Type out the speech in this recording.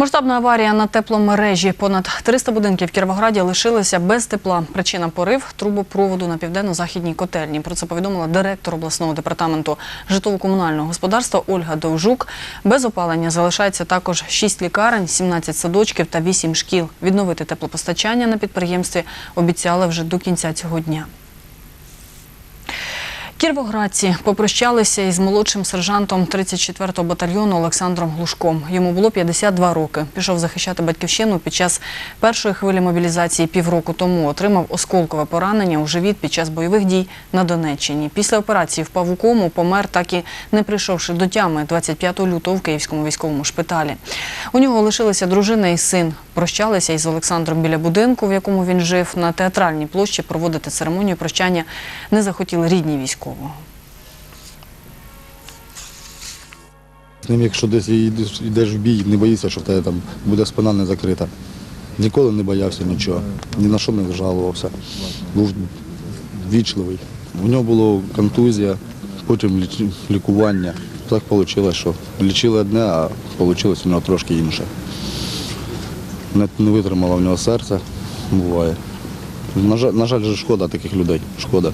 Масштабна аварія на тепломережі. Понад 300 будинків в Кіровограді лишилися без тепла. Причина порив трубопроводу на південно-західній котельні. Про це повідомила директор обласного департаменту житлово-комунального господарства Ольга Довжук. Без опалення залишається також 6 лікарень, 17 садочків та 8 шкіл. Відновити теплопостачання на підприємстві обіцяли вже до кінця цього дня. Кіровоградці попрощалися із молодшим сержантом 34-го батальйону Олександром Глушком. Йому було 52 роки. Пішов захищати батьківщину під час першої хвилі мобілізації півроку тому. Отримав осколкове поранення у живіт під час бойових дій на Донеччині. Після операції впав у кому, помер, так і не прийшовши до тями 25 лютого в Київському військовому шпиталі. У нього лишилися дружина і син. Прощалися із Олександром біля будинку, в якому він жив. На театральній площі проводити церемонію прощання не захотіли рідні військового. З ним, якщо десь йдеш, в бій, не боїшся, що в тебе там буде спина не закрита. Ніколи не боявся нічого, ні на що не жалувався. Був вічливий. У нього була контузія, потім лікування. Так вийшло, що лічили одне, а вийшло у нього трошки інше. Не витримало в нього серце, буває. На жаль, на жаль, шкода таких людей. Шкода.